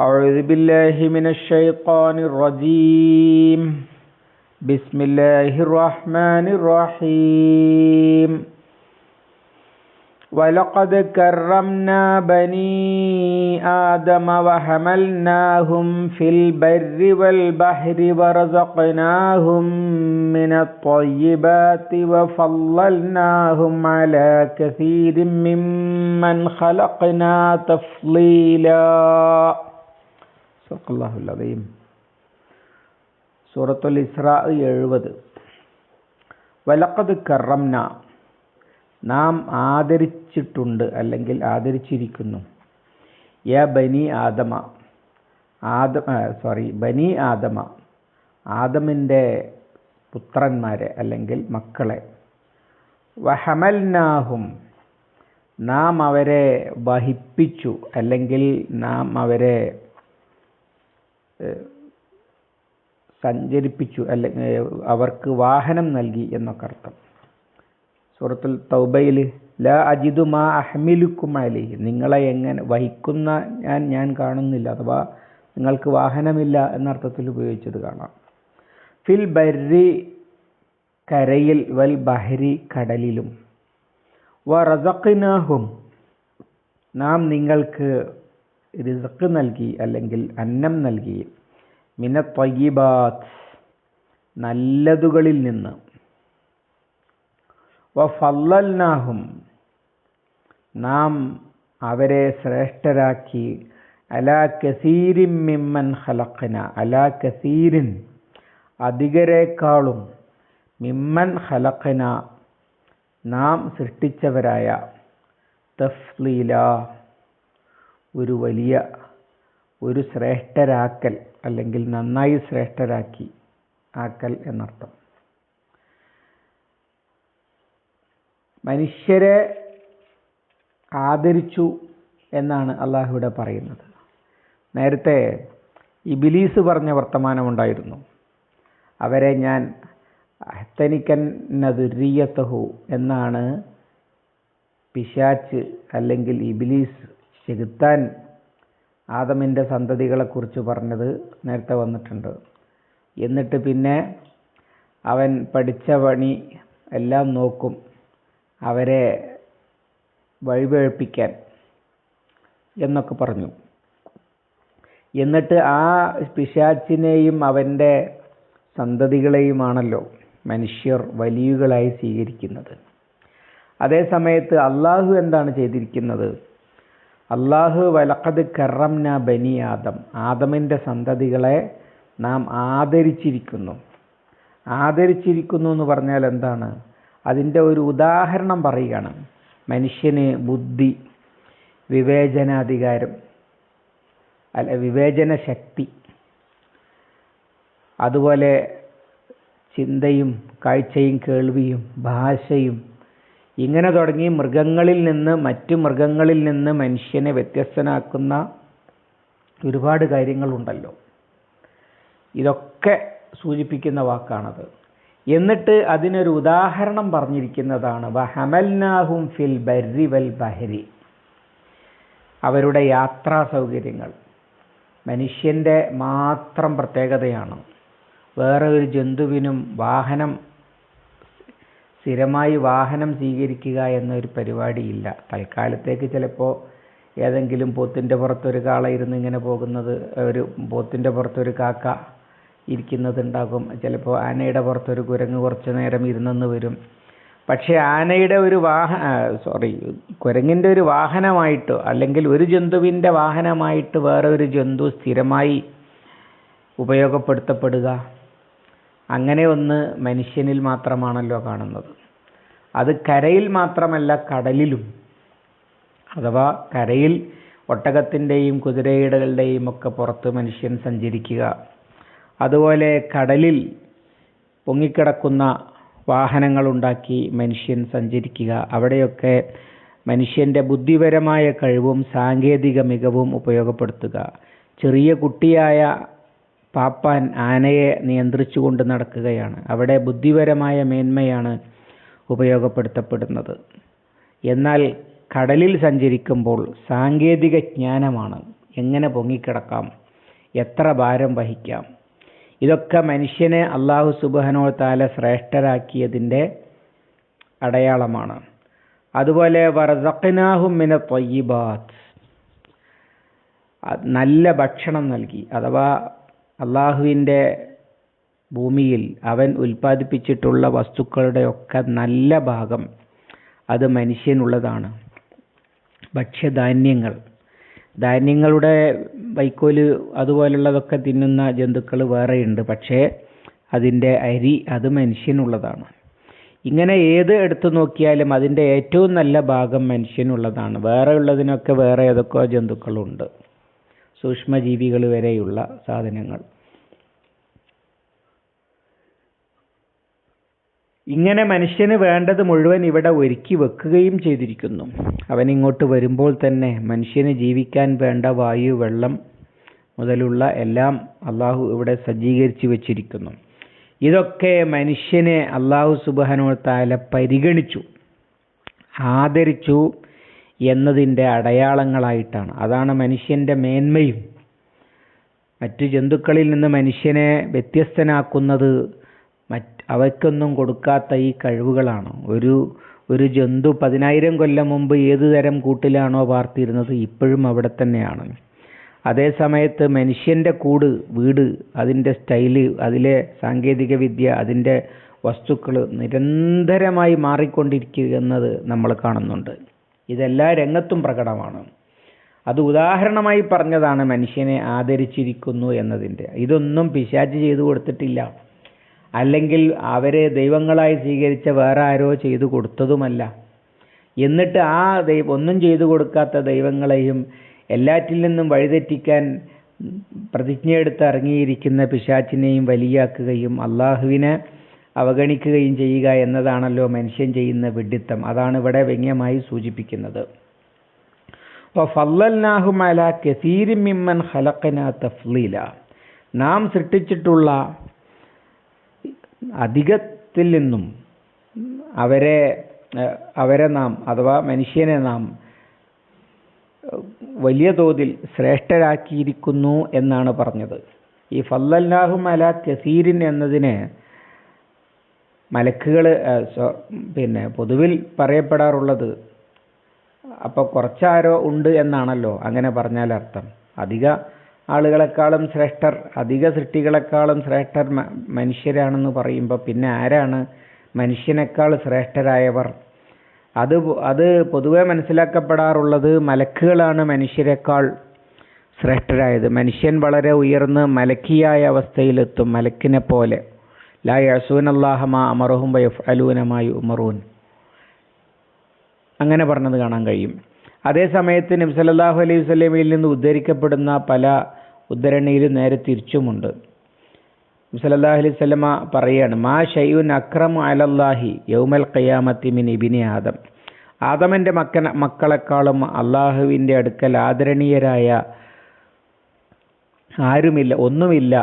أعوذ بالله من الشيطان الرجيم. بسم الله الرحمن الرحيم. ولقد كرمنا بني آدم وحملناهم في البر والبحر ورزقناهم من الطيبات وفضلناهم على كثير ممن خلقنا تفضيلا. സക്കല്ലാഹുല്ലതയും സൂറത്തുൽ ഇസ്ര എഴുപത്. വലക്കത് കറംന. നാം ആദരിച്ചിട്ടുണ്ട് അല്ലെങ്കിൽ ആദരിച്ചിരിക്കുന്നു. യ ബനി ആദമ. ആദമ സോറി ബനി ആദമ. ആദമിന്റെ പുത്രന്മാരെ അല്ലെങ്കിൽ മക്കളെ. വഹമൽനാഹും. നാം അവരെ വഹിപ്പിച്ചു അല്ലെങ്കിൽ നാം അവരെ സഞ്ചരിപ്പിച്ചു അല്ലെങ്കിൽ അവർക്ക് വാഹനം നൽകി എന്നൊക്കെ അർത്ഥം. സൂറത്തുൽ തൗബയിൽ ല അജിദു മാ അഹ്മിലുക്കുമാലി നിങ്ങളെ എങ്ങനെ വഹിക്കുന്ന ഞാൻ ഞാൻ കാണുന്നില്ല അഥവാ നിങ്ങൾക്ക് വാഹനമില്ല എന്നർത്ഥത്തിൽ ഉപയോഗിച്ചത് കാണാം. ഫിൽ ബരി കരയിൽ വൽ ബഹരി കടലിലും. വ റസഖിനാഹും. നാം നിങ്ങൾക്ക് റിസക്ക് നൽകി അല്ലെങ്കിൽ അന്നം നൽകി. മിന ത്വയ്യിബാത്ത് നല്ലതുകളിൽ നിന്ന്. വഫല്ലൽനാഹും നാം അവരെ ശ്രേഷ്ഠരാക്കി. അലാ കസീരിൻ മിമ്മൻ ഹലക്കന അലാ കസീരിൻ അധികരേക്കാളും മിമ്മൻ ഹലക്കന നാം സൃഷ്ടിച്ചവരായ തഫ്ലീല. ഒരു വലിയ ഒരു ശ്രേഷ്ഠരാക്കൽ അല്ലെങ്കിൽ നന്നായി ശ്രേഷ്ഠരാക്കി ആക്കൽ എന്നർത്ഥം. മനുഷ്യരെ ആദരിച്ചു എന്നാണ് അള്ളാഹുവിടെ പറയുന്നത്. നേരത്തെ ഇബിലീസ് പറഞ്ഞ വർത്തമാനമുണ്ടായിരുന്നു. അവരെ ഞാൻ അഹ്തനിക്കൻ നദുരീയത്തഹു എന്നാണ് പിശാച്ച് അല്ലെങ്കിൽ ഇബിലീസ് ചെകുത്താൻ ആദമിന്റെ സന്തതികളെക്കുറിച്ച് പറഞ്ഞത് നേരത്തെ വന്നിട്ടുണ്ട്. എന്നിട്ട് പിന്നെ അവൻ പഠിച്ച പണി എല്ലാം നോക്കും. അവരെ വഴിപഴപ്പിക്കാൻ എന്നൊക്കെ പറഞ്ഞു. എന്നിട്ട് ആ പിശാച്ചിനെയും അവന്റെ സന്തതികളെയുമാണല്ലോ മനുഷ്യർ വലിയുകളായി സ്വീകരിക്കുന്നത്. അതേ സമയത്ത് അള്ളാഹു എന്താണ് ചെയ്തിരിക്കുന്നത്? അള്ളാഹു വലക്കത് കറംന ബനി ആദം. ആദമിന്റെ സന്തതികളെ നാം ആദരിച്ചിരിക്കുന്നു. ആദരിച്ചിരിക്കുന്നു എന്ന് പറഞ്ഞാൽ എന്താണ്? അതിന്റെ ഒരു ഉദാഹരണം പറയുകയാണ്. മനുഷ്യന് ബുദ്ധി വിവേചനാധികാരം അല്ല വിവേചന ശക്തി അതുപോലെ ചിന്തയും കാഴ്ചയും കേൾവിയും ഭാഷയും ഇങ്ങനെ തുടങ്ങി മൃഗങ്ങളിൽ നിന്ന് മറ്റു മൃഗങ്ങളിൽ നിന്ന് മനുഷ്യനെ വ്യത്യസ്തനാക്കുന്ന ഒരുപാട് കാര്യങ്ങളുണ്ടല്ലോ. ഇതൊക്കെ സൂചിപ്പിക്കുന്ന വാക്കാണത്. എന്നിട്ട് അതിനൊരു ഉദാഹരണം പറഞ്ഞിരിക്കുന്നതാണ്. വഹമൽനാഹും ഫിൽ ബരി വൽ ബഹരി. അവരുടെ യാത്രാ സൗകര്യങ്ങൾ. മനുഷ്യന്റെ മാത്രം പ്രത്യേകതയാണ്. വേറെ ഒരു ജന്തുവിനും വാഹനം സ്ഥിരമായി വാഹനം സ്വീകരിക്കുക എന്നൊരു പരിപാടിയില്ല. തൽക്കാലത്തേക്ക് ചിലപ്പോൾ ഏതെങ്കിലും പോത്തിന്റെ പുറത്തൊരു കാള ഇരുന്ന് ഇങ്ങനെ പോകുന്നത് ഒരു പോത്തിന്റെ പുറത്തൊരു കാക്ക ഇരിക്കുന്നതുണ്ടാകും. ചിലപ്പോൾ ആനയുടെ പുറത്തൊരു കുരങ്ങ് കുറച്ച് നേരം ഇരുന്നെന്ന് വരും. പക്ഷേ ആനയുടെ ഒരു വാഹ സോറി കുരങ്ങിന്റെ ഒരു വാഹനമായിട്ടോ അല്ലെങ്കിൽ ഒരു ജന്തുവിന്റെ വാഹനമായിട്ട് വേറെ ഒരു ജന്തു സ്ഥിരമായി ഉപയോഗപ്പെടുത്തപ്പെടുക അങ്ങനെ ഒന്ന് മനുഷ്യനിൽ മാത്രമാണല്ലോ കാണുന്നത്. അത് കരയിൽ മാത്രമല്ല കടലിലും. അഥവാ കരയിൽ ഒട്ടകത്തിന്റെയും കുതിരയിടകളുടെയും ഒക്കെ പുറത്ത് മനുഷ്യൻ സഞ്ചരിക്കുക. അതുപോലെ കടലിൽ പൊങ്ങിക്കിടക്കുന്ന വാഹനങ്ങളുണ്ടാക്കി മനുഷ്യൻ സഞ്ചരിക്കുക. അവിടെയൊക്കെ മനുഷ്യന്റെ ബുദ്ധിപരമായ കഴിവും സാങ്കേതിക മികവും ഉപയോഗപ്പെടുത്തുക. ചെറിയ കുട്ടിയായ പാപ്പാൻ ആനയെ നിയന്ത്രിച്ചുകൊണ്ട് നടക്കുകയാണ്. അവിടെ ബുദ്ധിപരമായ മേന്മയാണ് ഉപയോഗപ്പെടുത്തപ്പെടുന്നത്. എന്നാൽ കടലിൽ സഞ്ചരിക്കുമ്പോൾ സാങ്കേതിക ജ്ഞാനമാണ്. എങ്ങനെ പൊങ്ങിക്കിടക്കാം? എത്ര ഭാരം വഹിക്കാം? ഇതൊക്കെ മനുഷ്യനെ അള്ളാഹു സുബഹനോ താല ശ്രേഷ്ഠരാക്കിയതിന്റെ അടയാളമാണ്. അതുപോലെ വറസഖനാഹുമിന തൊയ്യിബാത്ത് നല്ല ഭക്ഷണം നൽകി. അഥവാ അള്ളാഹുവിന്റെ ഭൂമിയിൽ അവൻ ഉൽപ്പാദിപ്പിച്ചിട്ടുള്ള വസ്തുക്കളുടെ ഒക്കെ നല്ല ഭാഗം അത് മനുഷ്യനുള്ളതാണ്. ഭക്ഷ്യധാന്യങ്ങൾ ധാന്യങ്ങളുടെ വൈക്കോൽ അതുപോലുള്ളതൊക്കെ തിന്നുന്ന ജന്തുക്കൾ വേറെയുണ്ട്. പക്ഷേ അതിന്റെ അരി അത് മനുഷ്യനുള്ളതാണ്. ഇങ്ങനെ ഏത് എടുത്തു നോക്കിയാലും അതിന്റെ ഏറ്റവും നല്ല ഭാഗം മനുഷ്യനുള്ളതാണ്. വേറെ ഉള്ളതിനൊക്കെ വേറെ ഏതൊക്കെയോ ജന്തുക്കളുണ്ട്. സൂക്ഷ്മജീവികൾ വരെയുള്ള സാധനങ്ങൾ. ഇങ്ങനെ മനുഷ്യന് വേണ്ടത് മുഴുവൻ ഇവിടെ ഒരുക്കി വെക്കുകയും ചെയ്തിരിക്കുന്നു. അവൻ ഇങ്ങോട്ട് വരുമ്പോൾ തന്നെ മനുഷ്യന് ജീവിക്കാൻ വേണ്ട വായു വെള്ളം മുതലുള്ള എല്ലാം അള്ളാഹു ഇവിടെ സജ്ജീകരിച്ചു വെച്ചിരിക്കുന്നു. ഇതൊക്കെ മനുഷ്യനെ അള്ളാഹു സുബാനോ താല പരിഗണിച്ചു ആദരിച്ചു എന്നതിന്റെ അടയാളങ്ങളായിട്ടാണ്. അതാണ് മനുഷ്യന്റെ മേന്മയും. മറ്റു ജന്തുക്കളിൽ നിന്ന് മനുഷ്യനെ വ്യത്യസ്തനാക്കുന്നത് മറ്റ് അവയ്ക്കൊന്നും കൊടുക്കാത്ത ഈ കഴിവുകളാണ്. ഒരു ഒരു ജന്തു പതിനായിരം കൊല്ലം മുമ്പ് ഏതു തരം കൂട്ടിലാണോ പാർത്തിരുന്നത് ഇപ്പോഴും അവിടെ തന്നെയാണ്. അതേ സമയത്ത് മനുഷ്യന്റെ കൂട് വീട് അതിന്റെ സ്റ്റൈൽ അതിലെ സാങ്കേതിക വിദ്യ അതിന്റെ വസ്തുക്കൾ നിരന്തരമായി മാറിക്കൊണ്ടിരിക്കുന്നത് നമ്മൾ കാണുന്നുണ്ട്. ഇതെല്ലാ രംഗത്തും പ്രകടമാണ്. അത് ഉദാഹരണമായി പറഞ്ഞതാണ് മനുഷ്യനെ ആദരിച്ചിരിക്കുന്നു എന്നതിന്റെ. ഇതൊന്നും പിശാച് ചെയ്തു കൊടുത്തിട്ടില്ല. അല്ലെങ്കിൽ അവരെ ദൈവങ്ങളായി സ്വീകരിച്ച വേറെ ആരോ ചെയ്തു കൊടുത്തതുമല്ല. എന്നിട്ട് ആ ദൈവം ഒന്നും ചെയ്തു കൊടുക്കാത്ത ദൈവങ്ങളെയും എല്ലാറ്റിൽ നിന്നും വഴിതെറ്റിക്കാൻ പ്രതിജ്ഞയെടുത്ത് ഇറങ്ങിയിരിക്കുന്ന പിശാച്ചിനെയും വലിയാക്കുകയും അള്ളാഹുവിനെ അവഗണിക്കുകയും ചെയ്യുക എന്നതാണല്ലോ മനുഷ്യൻ ചെയ്യുന്ന വിഡിത്തം. അതാണ് ഇവിടെ വ്യംഗ്യമായി സൂചിപ്പിക്കുന്നത്. മിമ്മൻ തഫ്ലീല. നാം സൃഷ്ടിച്ചിട്ടുള്ള അധികത്തിൽ നിന്നും അവരെ അവരെ നാം അഥവാ മനുഷ്യനെ നാം വലിയ തോതിൽ ശ്രേഷ്ഠരാക്കിയിരിക്കുന്നു എന്നാണ് പറഞ്ഞത്. ഈ ഫല്ലല്ലാഹും അല കസീരിൻ എന്നതിന് മലക്കുകൾ പിന്നെ പൊതുവിൽ പറയപ്പെടാറുള്ളത് അപ്പോൾ കുറച്ചാരോ ഉണ്ട് എന്നാണല്ലോ അങ്ങനെ പറഞ്ഞാൽ അർത്ഥം. അധിക ആളുകളെക്കാളും ശ്രേഷ്ഠർ അധിക സൃഷ്ടികളെക്കാളും ശ്രേഷ്ഠർ മനുഷ്യരാണെന്ന് പറയുമ്പോൾ പിന്നെ ആരാണ് മനുഷ്യനേക്കാൾ ശ്രേഷ്ഠരായവർ? അത് അത് പൊതുവെ മനസ്സിലാക്കപ്പെടാറുള്ളത് മലക്കുകളാണ് മനുഷ്യരെക്കാൾ ശ്രേഷ്ഠരായത്. മനുഷ്യൻ വളരെ ഉയർന്ന് മലക്കിയായ അവസ്ഥയിലെത്തും മലക്കിനെ പോലെ അമറുഹും അങ്ങനെ പറഞ്ഞത് കാണാൻ കഴിയും. അതേ സമയത്ത് നബ്സല്ലാഹു അലൈഹി വസ്ലമയിൽ നിന്ന് ഉദ്ധരിക്കപ്പെടുന്ന പല ഉദ്ധരണിയിലും നേരെ തിരിച്ചുമുണ്ട്. നബ്സല്ലാഹു അലൈഹി സ്വലമ പറയാണ് മാ ഷയ്യുൻ അക്രം അലല്ലാഹി യൗമൽ ഖയാമത്തി മിൻ ഇബിനി ആദം. ആദമന്റെ മക്ക മക്കളെക്കാളും അള്ളാഹുവിന്റെ അടുക്കൽ ആദരണീയരായ ആരുമില്ല ഒന്നുമില്ല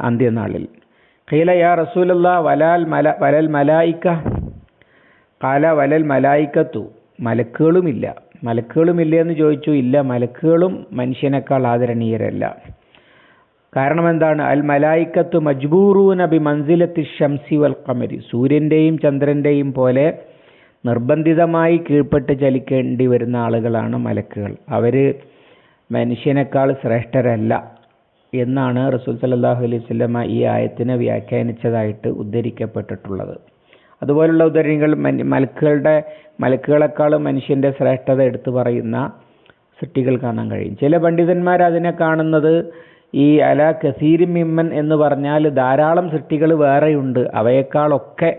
അന്ത്യനാളിൽ. ഖീല യാ റസൂലല്ലാ വലാൽ മല വലൽ മലായിക്ക. കാല വലൽ മലായിക്കത്തു. മലക്കുകളുമില്ല. മലക്കുകളുമില്ല എന്ന് ചോദിച്ചു. ഇല്ല മലക്കുകളും മനുഷ്യനേക്കാൾ ആദരണീയരല്ല. കാരണം എന്താണ് അൽ മലായിക്കത്ത് മജ്ബൂറൂന ബി മൻസിലത്തി ഷംസി വൽ സൂര്യന്റെയും ചന്ദ്രന്റെയും പോലെ നിർബന്ധിതമായി കീഴ്പ്പെട്ട് ചലിക്കേണ്ടി വരുന്ന ആളുകളാണ് മലക്കുകൾ. അവർ മനുഷ്യനേക്കാൾ ശ്രേഷ്ഠരല്ല. എന്നാണ് റസൂൽ സല്ലാഹു അലൈഹി സ്വലമ ഈ ആയത്തിനെ വ്യാഖ്യാനിച്ചതായിട്ട് ഉദ്ധരിക്കപ്പെട്ടിട്ടുള്ളത്. അതുപോലുള്ള ഉദ്ധരണികൾ മലക്കുകളുടെ മലക്കുകളെക്കാളും മനുഷ്യന്റെ ശ്രേഷ്ഠത എടുത്തു പറയുന്ന സൃഷ്ടികൾ കാണാൻ കഴിയും. ചില പണ്ഡിതന്മാർ അതിനെ കാണുന്നത് ഈ അല കസീരി മിമ്മൻ എന്ന് പറഞ്ഞാൽ ധാരാളം സൃഷ്ടികൾ വേറെയുണ്ട്. അവയേക്കാളൊക്കെ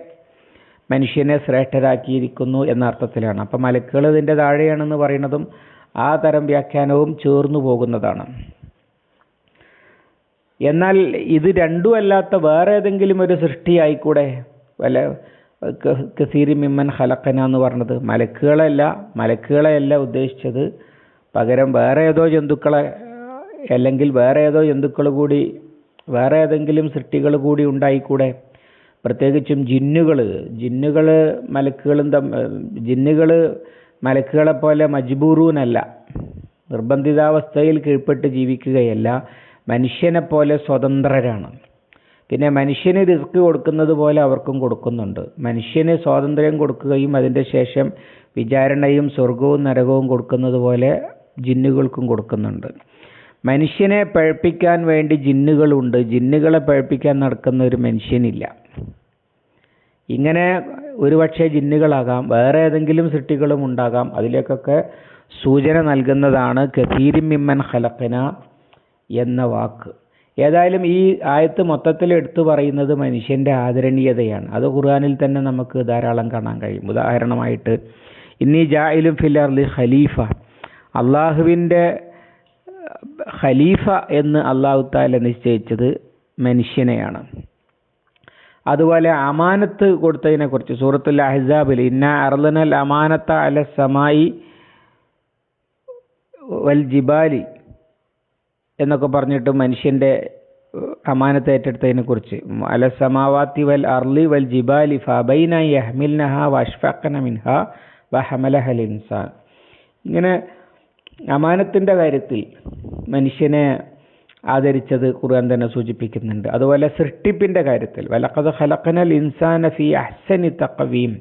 മനുഷ്യനെ ശ്രേഷ്ഠരാക്കിയിരിക്കുന്നു എന്ന അർത്ഥത്തിലാണ്. അപ്പം മലക്കുകൾ ഇതിന്റെ താഴെയാണെന്ന് പറയുന്നതും ആ തരം വ്യാഖ്യാനവും ചേർന്നു പോകുന്നതാണ്. എന്നാൽ ഇത് രണ്ടും അല്ലാത്ത വേറെ ഏതെങ്കിലും ഒരു സൃഷ്ടിയായിക്കൂടെ? വല്ല കസീരി മിമ്മൻ ഹലക്കന എന്ന് പറഞ്ഞത്. മലക്കുകളല്ല മലക്കുകളെയല്ല ഉദ്ദേശിച്ചത്. പകരം വേറെ ഏതോ ജന്തുക്കളെ അല്ലെങ്കിൽ വേറെ ഏതോ ജന്തുക്കൾ കൂടി വേറെ ഏതെങ്കിലും സൃഷ്ടികൾ കൂടി ഉണ്ടായിക്കൂടെ? പ്രത്യേകിച്ചും ജിന്നുകൾ ജിന്നുകൾ മലക്കുകളും തമ്മിൽ ജിന്നുകൾ മലക്കുകളെ പോലെ മജ്ബൂറൂനല്ല. നിർബന്ധിതാവസ്ഥയിൽ കീഴ്പ്പെട്ട് ജീവിക്കുകയല്ല. മനുഷ്യനെ പോലെ സ്വതന്ത്രരാണ്. പിന്നെ മനുഷ്യന് റിസ്ക് കൊടുക്കുന്നത് പോലെ അവർക്കും കൊടുക്കുന്നുണ്ട്. മനുഷ്യന് സ്വാതന്ത്ര്യം കൊടുക്കുകയും അതിന്റെ ശേഷം വിചാരണയും സ്വർഗവും നരകവും കൊടുക്കുന്നത് പോലെ ജിന്നുകൾക്കും കൊടുക്കുന്നുണ്ട്. മനുഷ്യനെ പഴപ്പിക്കാൻ വേണ്ടി ജിന്നുകളുണ്ട്. ജിന്നുകളെ പഴപ്പിക്കാൻ നടക്കുന്ന ഒരു മനുഷ്യനില്ല. ഇങ്ങനെ ഒരുപക്ഷെ ജിന്നുകളാകാം. വേറെ ഏതെങ്കിലും സൃഷ്ടികളും ഉണ്ടാകാം. അതിലേക്കൊക്കെ സൂചന നൽകുന്നതാണ് കസീരി ഹലക്കന എന്ന വാക്ക്. ഏതായാലും ഈ ആയത്ത് മൊത്തത്തിൽ എടുത്തു പറയുന്നത് മനുഷ്യന്റെ ആദരണീയതയാണ്. അത് ഖുർആാനിൽ തന്നെ നമുക്ക് ധാരാളം കാണാൻ കഴിയും. ഉദാഹരണമായിട്ട് ഇന്നീ ജായിലും ഫിലർലി ഖലീഫ. അള്ളാഹുവിന്റെ ഖലീഫ എന്ന് അള്ളാഹു താല നിശ്ചയിച്ചത് മനുഷ്യനെയാണ്. അതുപോലെ അമാനത്ത് കൊടുത്തതിനെ കുറിച്ച് സൂറത്തുൽ അഹ്സാബിൽ ഇന്ന അർലനൽ അമാനത്ത അല സമായി വൽ ജിബാലി എന്നൊക്കെ പറഞ്ഞിട്ട് മനുഷ്യന്റെ അമാനത്ത് ഏറ്റെടുത്തതിനെ കുറിച്ച്. അല സമാവാത്തി വൽ അർലി വൽ ജിബാലി വഹമലഹൽ ഇൻസാൻ ഇങ്ങനെ അമാനത്തിന്റെ കാര്യത്തിൽ മനുഷ്യനെ ആദരിച്ചത് ഖുർആൻ തന്നെ സൂചിപ്പിക്കുന്നുണ്ട്. അതുപോലെ സൃഷ്ടിപ്പിന്റെ കാര്യത്തിൽ വലക്കത് ഹലക്കനൽ ഇൻസാന ഫി അഹ്സനി തക്കവീം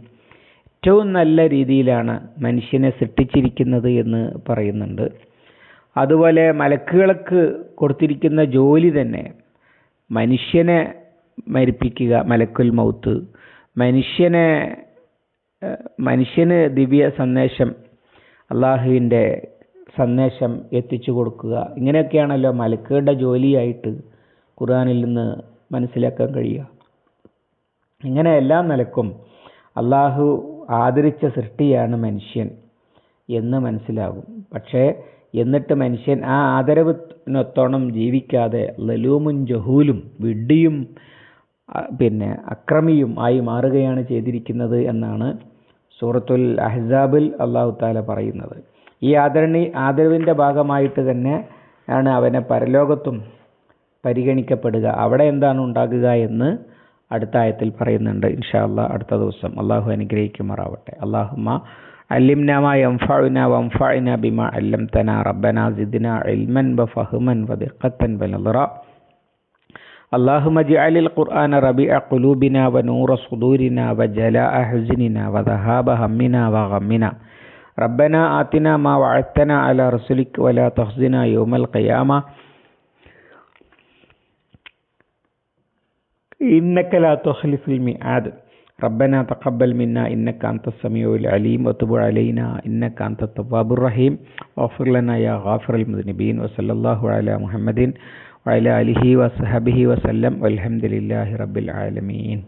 ഏറ്റവും നല്ല രീതിയിലാണ് മനുഷ്യനെ സൃഷ്ടിച്ചിരിക്കുന്നത് എന്ന് പറയുന്നുണ്ട്. അതുപോലെ മലക്കുകൾക്ക് കൊടുത്തിരിക്കുന്ന ജോലി തന്നെ മനുഷ്യനെ മരിപ്പിക്കുക മലക്കുൽ മൗത്ത്. മനുഷ്യനെ മനുഷ്യന് ദിവ്യ സന്ദേശം അള്ളാഹുവിന്റെ സന്ദേശം എത്തിച്ചു കൊടുക്കുക. ഇങ്ങനെയൊക്കെയാണല്ലോ മലക്കുകളുടെ ജോലിയായിട്ട് ഖുർആാനിൽ നിന്ന് മനസ്സിലാക്കാൻ കഴിയുക. ഇങ്ങനെ എല്ലാ നിലക്കും അള്ളാഹു ആദരിച്ച സൃഷ്ടിയാണ് മനുഷ്യൻ എന്ന് മനസ്സിലാകും. പക്ഷേ എന്നിട്ട് മനുഷ്യൻ ആ ആദരവിനൊത്തോണം ജീവിക്കാതെ ലലൂമും ജഹൂലും വിഡ്ഢിയും പിന്നെ അക്രമിയും ആയി മാറുകയാണ് ചെയ്തിരിക്കുന്നത് എന്നാണ് സൂറത്തുൽ അഹ്സാബിൽ അള്ളാഹു താല പറയുന്നത്. ഈ ആദരണി ആദരവിന്റെ ഭാഗമായിട്ട് തന്നെ ആണ് അവനെ പരലോകത്തും പരിഗണിക്കപ്പെടുക. അവിടെ എന്താണ് ഉണ്ടാകുക എന്ന് അടുത്ത ആയത്തിൽ പറയുന്നുണ്ട്. ഇൻഷാ അള്ളാഹ് അടുത്ത ദിവസം. അള്ളാഹു അനുഗ്രഹിക്കുമാറാവട്ടെ. അള്ളാഹുമ്മ علمنا ما ينفعنا وانفعنا بما علمتنا. ربنا زدنا علما وفهما ودقة ونظرا. اللهم اجعل القرآن ربيع قلوبنا ونور صدورنا وجلاء حزننا وذهاب همنا وغمنا. ربنا آتنا ما وعدتنا على رسلك ولا تخزنا يوم القيامة. إنك لا تخلف الميعاد. റബ്ബന തഖബ്ബൽ മിന്ന ഇന്നക അന്ത അലീം വതുബ് അലൈന ഇന്നക അന്ത റഹീം വഗ്ഫിർ ലനാ യാ ഗാഫിറൽ മുദ്നിബീൻ വസല്ലല്ലാഹു അലാ മുഹമ്മദിൻ വഅലാ അലിഹി വസ്ഹബിഹി വസല്ലം വൽഹംദുലില്ലാഹി റബ്ബിൽ ആലമീൻ